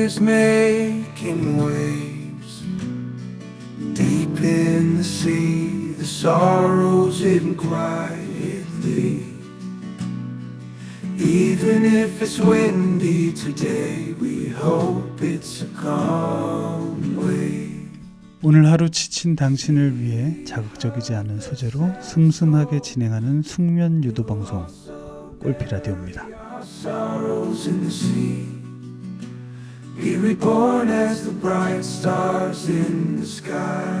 is making waves deep in the sea. The sorrows hidden quietly. Even if it's windy today, we hope it's a calm wave. 오늘 하루 지친 당신을 위해 자극적이지 않은 소재로 슴슴하게 진행하는 숙면 유도 방송 꼴피 라디오입니다. Be reborn as the bright stars in the sky.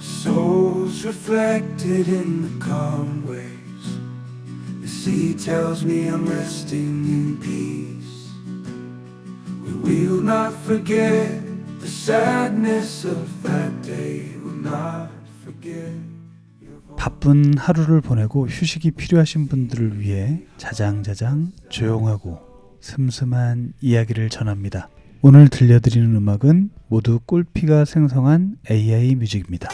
Souls reflected in the calm waves. The sea tells me I'm resting in peace. We will not forget the sadness of that day. Will not forget. 바쁜 하루를 보내고 휴식이 필요하신 분들을 위해 자장자장 조용하고 슴슴한 이야기를 전합니다. 오늘 들려드리는 음악은 모두 꼴피가 생성한 AI 뮤직입니다.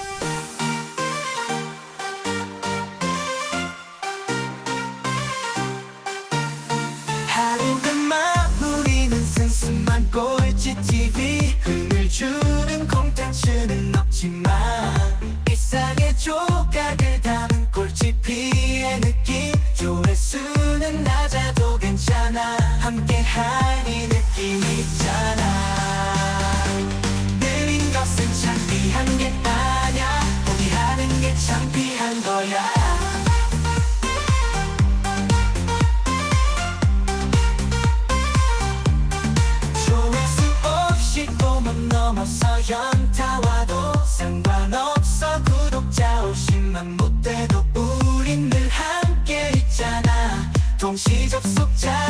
동시 접속자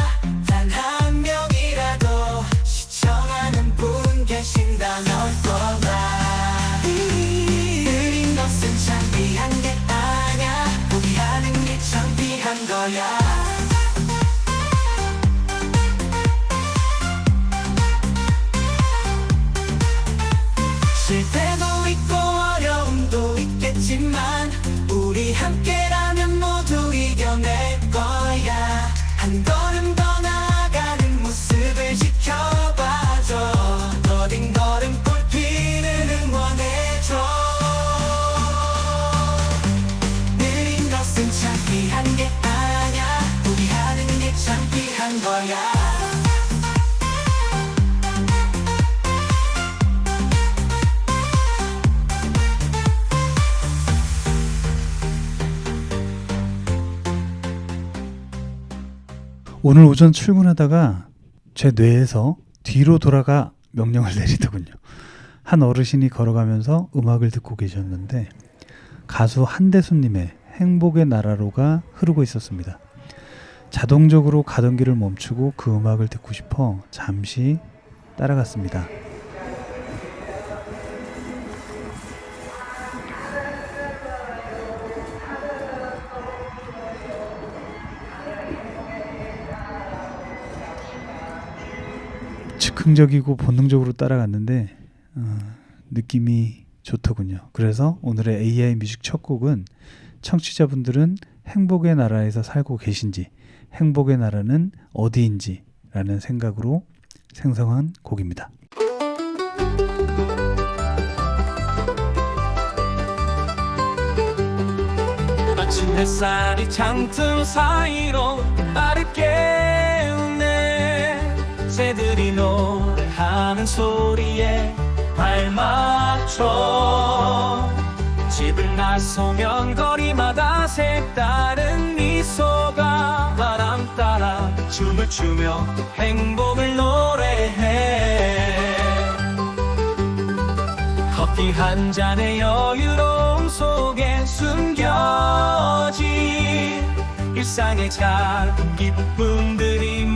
오늘 오전 출근하다가 제 뇌에서 뒤로 돌아가 명령을 내리더군요. 한 어르신이 걸어가면서 음악을 듣고 계셨는데 가수 한대수님의 행복의 나라로가 흐르고 있었습니다. 자동적으로 가던 길을 멈추고 그 음악을 듣고 싶어 잠시 따라갔습니다. 즉흥적이고 본능적으로 따라갔는데 어, 느낌이 좋더군요. 그래서 오늘의 AI 뮤직 첫 곡은 청취자분들은 행복의 나라에서 살고 계신지 행복의 나라는 어디인지라는 생각으로 생성한 곡입니다. 아침 햇살이 창틀 사이로 깨우네 새들이 노래하는 소리에 발맞춰. 집을 나서면 거리마다 색다른 미소가 바람 따라 춤을 추며 행복을 노래해. 커피 한 잔의 여유로움 속에 숨겨진 일상의 작은 기쁨들이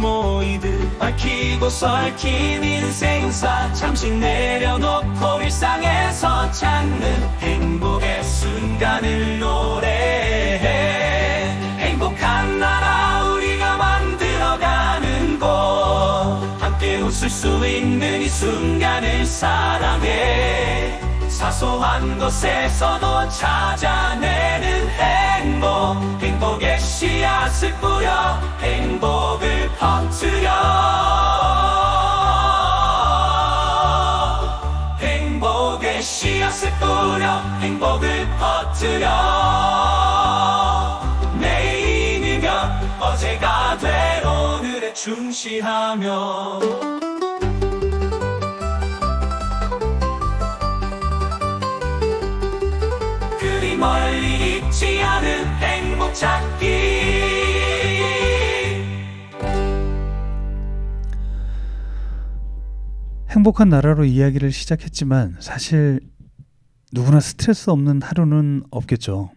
모이듯 밝히고 설킨 인생사 잠시 내려놓고 일상에서 찾는 행복의 순간을 노래해. 행복한 나라 우리가 만들어가는 곳. 함께 웃을 수 있는 이 순간을 사랑해 사소한 것에서도 찾아내는 행복. 행복의 씨앗을 뿌려 행복을 퍼뜨려. 행복의 씨앗을 뿌려 행복을 퍼뜨려. 내일이면 어제가 될 오늘에 충실하며. 행복한 나라로 이야기를 시작했지만 사실 누구나 스트레스 없는 하루는 없겠죠.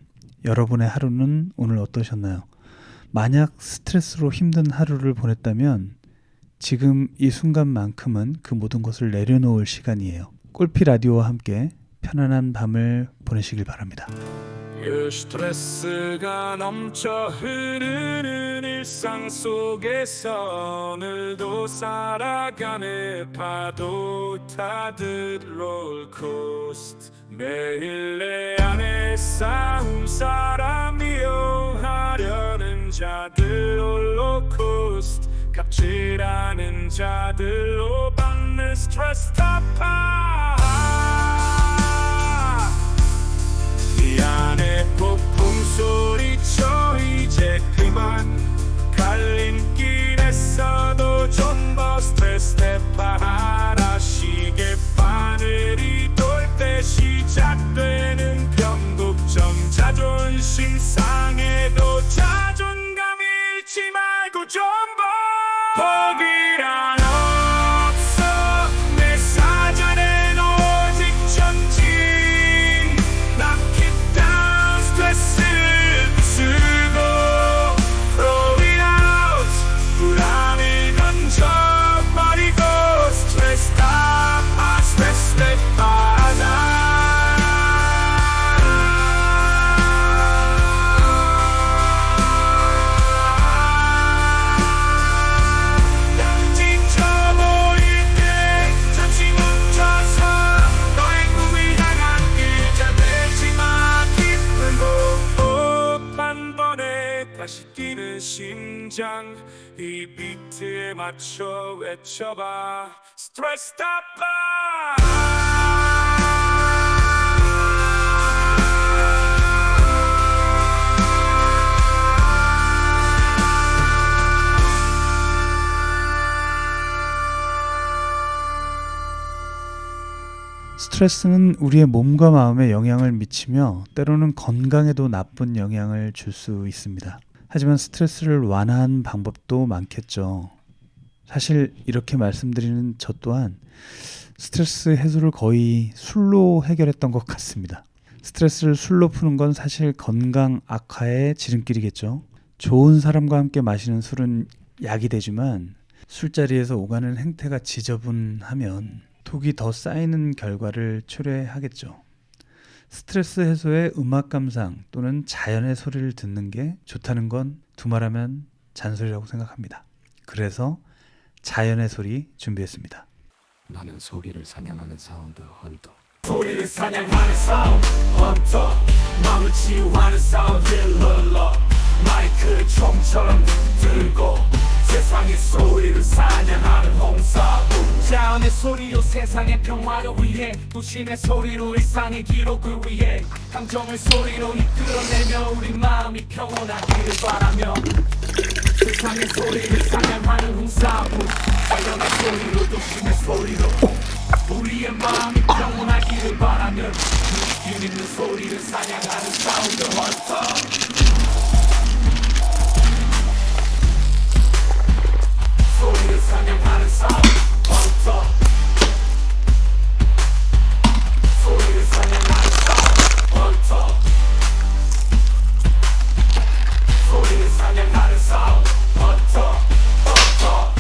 여러분의 하루는 오늘 어떠셨나요? 만약 스트레스로 힘든 하루를 보냈다면 지금 이 순간만큼은 그 모든 것을 내려놓을 시간이에요. 꼴피 라디오와 함께 편안한 밤을 보내시길 바랍니다. 그 스트레스가 넘쳐 흐르는 일상 속에서 오늘도 살아가네 파도 타듯 롤코스트 매일 내 안에 싸움 사람이요 하려는 자들 홀로코스트 갑질하는 자들로 받는 스트레스 타파 안에 폭풍 소리쳐 이제 그만 맞춰 외쳐봐 스트레스 스트레스는 우리의 몸과 마음에 영향을 미치며 때로는 건강에도 나쁜 영향을 줄 수 있습니다. 하지만 스트레스를 완화한 방법도 많겠죠. 사실 이렇게 말씀드리는 저 또한 스트레스 해소를 거의 술로 해결했던 것 같습니다. 스트레스를 술로 푸는 건 사실 건강 악화의 지름길이겠죠. 좋은 사람과 함께 마시는 술은 약이 되지만 술자리에서 오가는 행태가 지저분하면 독이 더 쌓이는 결과를 초래하겠죠. 스트레스 해소에 음악 감상 또는 자연의 소리를 듣는 게 좋다는 건 두말하면 잔소리라고 생각합니다. 그래서 자연의 소리 준비했습니다. 나는 소리를 사냥하는 사운드 헌터 소리를 사냥하는 사운드 헌터 마음을 치유하는 사운드 힐러 마이크를 총처럼 들고 세상의 소리를 사냥하는 홍사부 자연의 소리로 세상의 평화를 위해 도심의 소리로 일상의 기록을 위해 감정을 소리로 이끌어내며 우리 마음이 평온하기를 바라며 세상의 소리를 사냥하는 홍사부 자연의 소리로 도심의 소리로 우리의 마음이 평온하기를 바라며 느낌 있는 소리를 사냥하는 사운드 헌터 소리를 사냥하는 사운드 헌터 소리를 사냥하는 사운드 헌터 소리를 사냥하는 사운드 헌터 헌터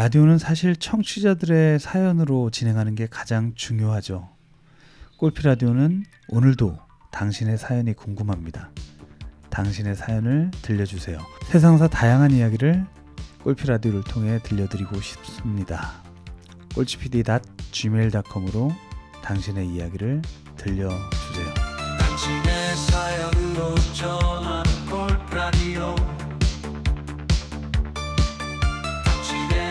라디오는 사실 청취자들의 사연으로 진행하는 게 가장 중요하죠. 골피 라디오는 오늘도 당신의 사연이 궁금합니다. 당신의 사연을 들려주세요. 세상사 다양한 이야기를 골피 라디오를 통해 들려드리고 싶습니다. 꼴찌pd.gmail.com으로 당신의 이야기를 들려주세요. 당신의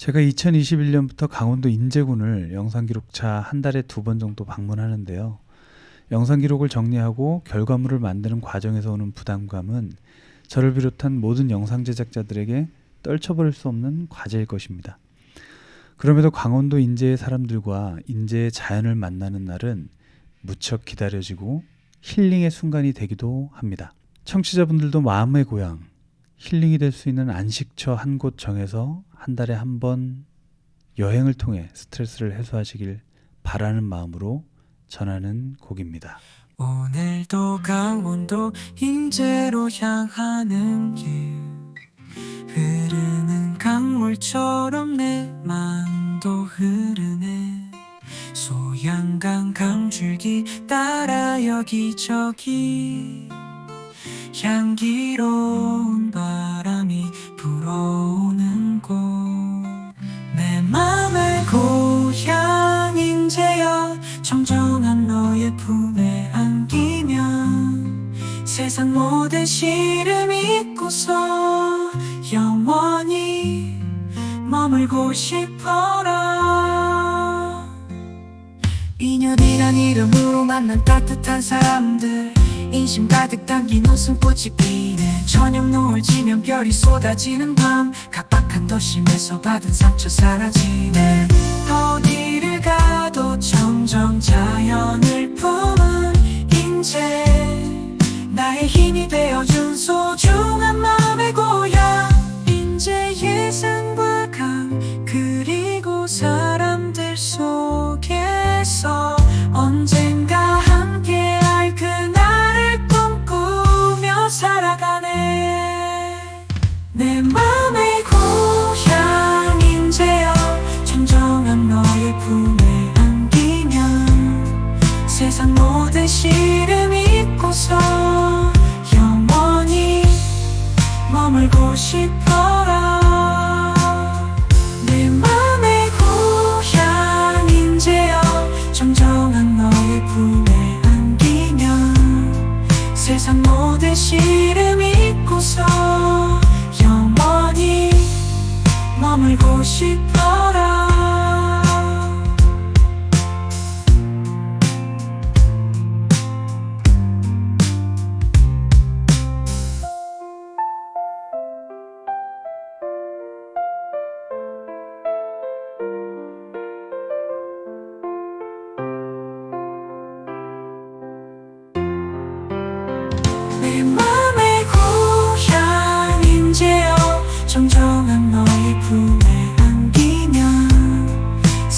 제가 2021년부터 강원도 인제군을 영상 기록차 한 달에 두 번 정도 방문하는데요. 영상 기록을 정리하고 결과물을 만드는 과정에서 오는 부담감은 저를 비롯한 모든 영상 제작자들에게 떨쳐버릴 수 없는 과제일 것입니다. 그럼에도 강원도 인제의 사람들과 인제의 자연을 만나는 날은 무척 기다려지고 힐링의 순간이 되기도 합니다. 청취자분들도 마음의 고향, 힐링이 될 수 있는 안식처 한 곳 정해서 한 달에 한 번 여행을 통해 스트레스를 해소하시길 바라는 마음으로 전하는 곡입니다. 오늘도 강원도 인제로 향하는 길. 흐르는 강물처럼 내 마음도 흐르네. 소양강 강줄기 따라 여기저기 향기로운 바람이 불어오는 곳. 내 맘의 고향 인 제여 정정한 너의 품에 안기면 세상 모든 시름 잊고서 영원히 머물고 싶어라. 인연이란 이름으로 만난 따뜻한 사람들 인심 가득 담긴 웃음꽃이 피네. 저녁 노을 지면 별이 쏟아지는 밤. 각박한 도심에서 받은 상처 사라지네. 어디를 가도 점점 자연을 모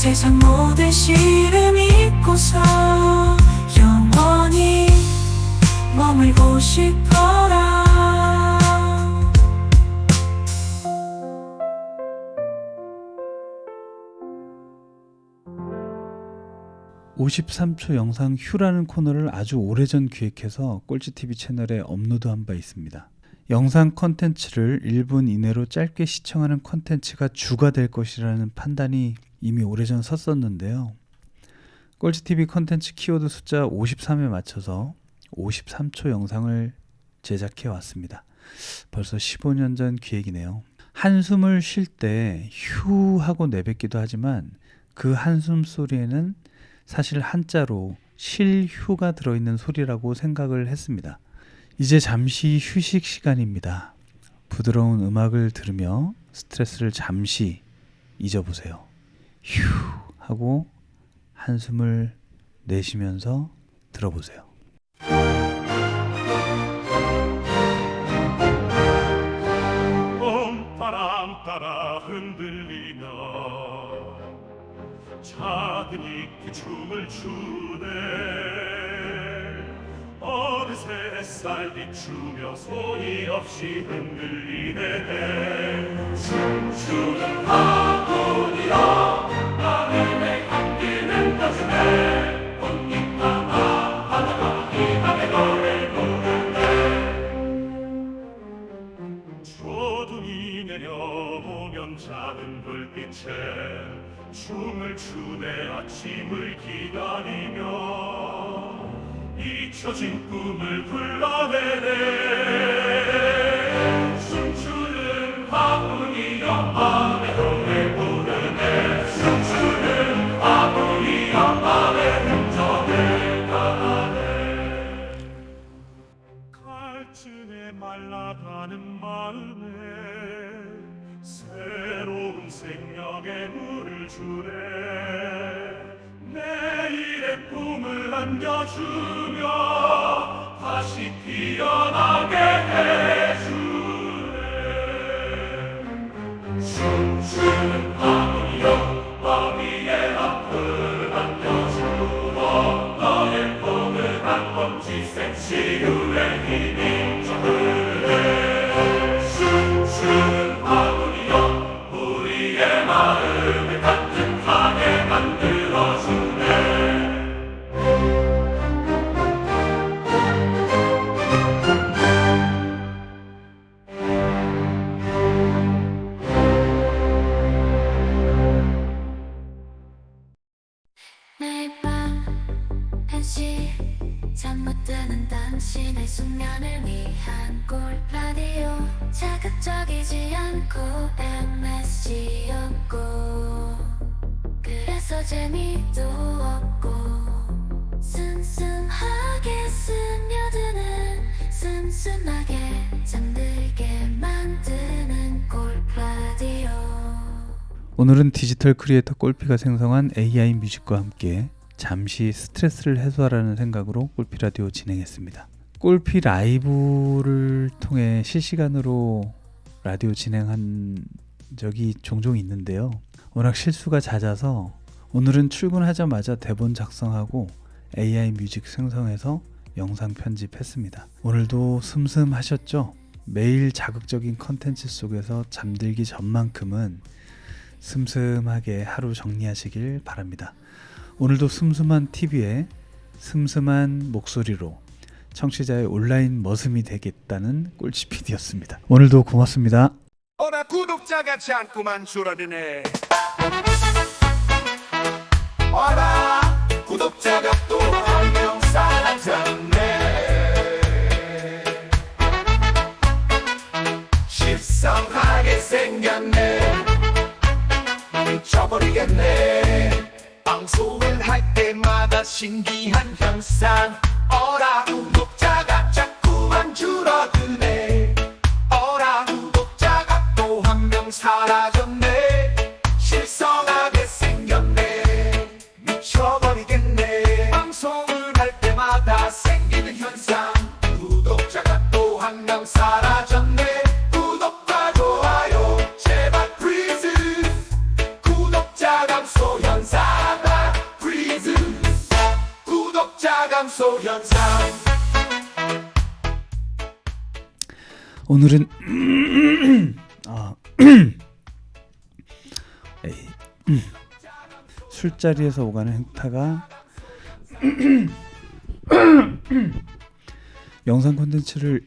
세상 모든 시름 잊고서 영원히 머물고 싶어라 53초 영상 휴라는 코너를 아주 오래전 기획해서 꼴찌TV 채널에 업로드한 바 있습니다. 영상 컨텐츠를 1분 이내로 짧게 시청하는 컨텐츠가 주가 될 것이라는 판단이 이미 오래전 섰었는데요. 꼴찌TV 컨텐츠 키워드 숫자 53에 맞춰서 53초 영상을 제작해 왔습니다. 벌써 15년 전 기획이네요. 한숨을 쉴 때 휴 하고 내뱉기도 하지만 그 한숨 소리에는 사실 한자로 실휴가 들어있는 소리라고 생각을 했습니다. 이제 잠시 휴식 시간입니다. 부드러운 음악을 들으며 스트레스를 잠시 잊어보세요. 휴 하고 한숨을 내쉬면서 들어보세요. 봄바람 따라 흔들리며 작은 이그 춤을 추네 어느새 쌀빛 추며 소리 없이 흔들리네. 춤추는 파도니여 마음에 감기는 가슴에 꽃잎 담아 하나가 희망의 노래 조둥이 내려오면 작은 불빛에 춤을 추네. 아침을 기다리며 잊혀진 꿈을 불러내네. 춤추는 화분이여 마음 치유 재미도 없고 슴슴하게 스며드는 슴슴하게 잠들게 만드는 꿀 라디오 오늘은 디지털 크리에이터 꼴피가 생성한 AI 뮤직과 함께 잠시 스트레스를 해소하라는 생각으로 꼴피 라디오 진행했습니다. 꼴피 라이브를 통해 실시간으로 라디오 진행한 적이 종종 있는데요. 워낙 실수가 잦아서 오늘은 출근하자마자 대본 작성하고 AI 뮤직 생성해서 영상 편집했습니다. 오늘도 슴슴하셨죠? 매일 자극적인 컨텐츠 속에서 잠들기 전만큼은 슴슴하게 하루 정리하시길 바랍니다. 오늘도 슴슴한 TV에 슴슴한 목소리로 청취자의 온라인 머슴이 되겠다는 꿀치 PD였습니다. 오늘도 고맙습니다. 어라 구독자가 자꾸만 줄어드네 구독자가 또한명 사라졌네. 실성하게 생겼네. 미쳐버리겠네. 방송을 할 때마다 신기한 현상. 어라 구독자가 자꾸만 줄어드네. 어라 구독자가 또 한 명 사라졌 오늘은 아, 에이, 술자리에서 오가는 행타가 영상 콘텐츠를